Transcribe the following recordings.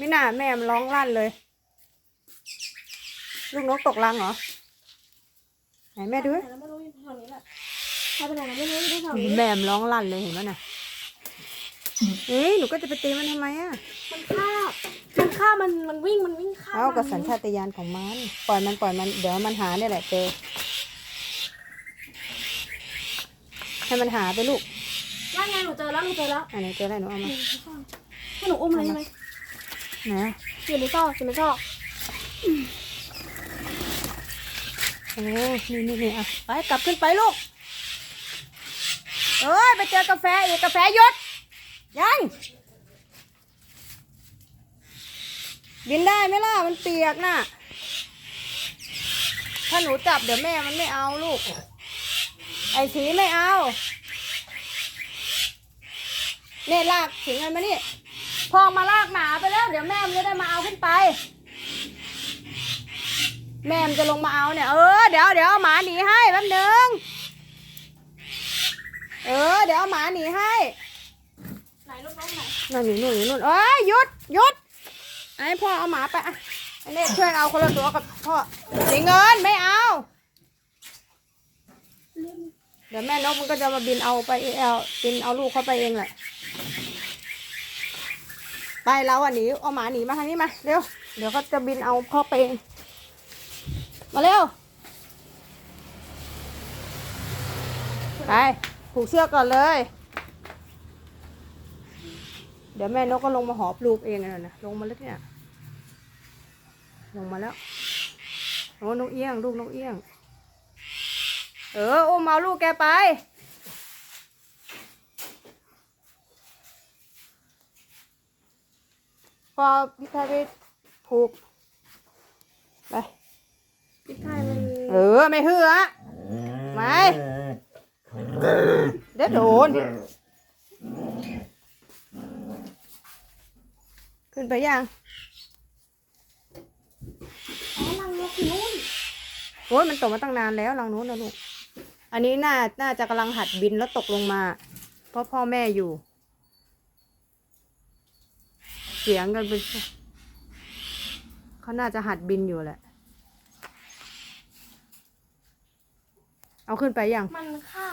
ไม่น่าแม่มันร้องลั่นเลย ลูกนกตกรังเหรอ ไหนแม่ดูดิแล้วไม่รู้อยู่แถวนี้แหละใครไปไหนเราไม่รู้อยู่แถวนี้แม่มันร้องลั่นเลยเห็นไหมน่ะเอ้ยหนูก็จะไปตีมันทำไมอะ มันฆ่ามันฆ่ามันมันวิ่งมันวิ่งฆ่าเอากับมัสัญชาตญาณของมัน ปล่อยมันปล่อยมันเดี๋ยวมันหาเนี่ยแหละเจอให้มันหาไปลูกนั่นไงหนูเจอแล้วหนูเจอแล้วอันไหนเจออะไรหนูเอามาให้หนูอุ้มเลยใช่ไหม ไหนอยู่ในซอกอยู่ในซอกโอ้นี่นี่นี่อะไปกลับขึ้นไปลูกเอ้ยไปเจอกาแฟอีกกาแฟหยุดยังบินได้ไหมล่ะมันเปียกน่ะ ถ้าหนูจับเดี๋ยวแม่มันไม่เอาลูก ไอ้สีไม่เอา เนี่ยลากสิงเงินมานี่ พองมาลากหมาไปแล้ว เดี๋ยวแม่มันจะได้มาเอาขึ้นไป แม่มันจะลงมาเอาเนี่ย เออเดี๋ยวเดี๋ยวเอาหมาหนีให้แป๊บนึง เออเดี๋ยวเอาหมาหนีให้ไหนลูกน้องไหนนั่นอยู่นู่นอยู่นู่นเอ้ยหยุดหยุดไอ้พ่อเอาหมาไปอะไอ้เนตช่วยเอาคนละตัวกับพ่อสีเงินไม่เอาเดี๋ยวแม่นกมันก็จะมาบินเอาไปเองเอาบินเอาลูกเข้าไปเองแหละ ไปเราอะหนีเอาหมาหนีมาทางนี้มาเร็วเดี๋ยวเขาจะบินเอาเข้าไป มาเร็วไปผูกเชือกก่อนเลย เดี๋ยวแม่นกก็ลงมาหอบลูกเองนะนะลงมาแล้วเนี่ยลงมาแล้วโอ้นกเอี้ยง ลูกนกเอี้ยง เออโอ้มเอาลูกแกไป อพี่ชายไปผูกไปพี่ไทยมันเออไม่ฮืออะไม่เดี๋ยวโดน ขึ้นไปยังอ๋อลังนกอยู่นู่นโอ้ยมันตกมาตั้งนานแล้วรังนู้นนะลูก อันนี้น่า น่าจะกำลังหัดบินแล้วตกลงมา เพราะพ่อแม่อยู่ เสียงกันเป็นเขาน่าจะหัดบินอยู่แหละ เอาขึ้นไปยัง มันฆ่า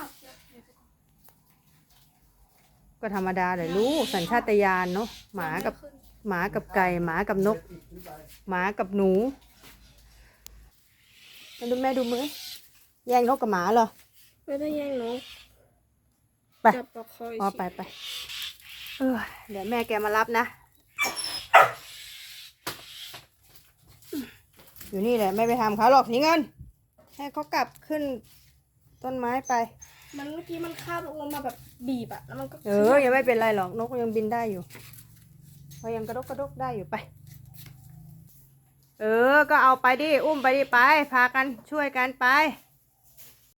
ก็ธรรมดาเลยลูกสัญชาตญาณเนาะหมากับหมากับไก่ หมากับนก หมากับหนูมาดูแม่ดูมือแย่งนกกับหมาเหรอ ไม่ได้แย่งนกไปจับปลาคอยอ๋อไปไปเออเดี๋ยวแม่แกมารับนะ อยู่นี่แหละไม่ไปทำเขาหรอกนี่เงิน ให้เขากลับขึ้นต้นไม้ไป มันเมื่อกี้มันคาบลงมาแบบบีบอะแล้วมันก็เออยังไม่เป็นไรหรอกนกยังบินได้อยู่เขายังกระดกกระดกได้อยู่ไป เออ ก็เอาไปดิ อุ้มไปดิไป พากันช่วยกันไป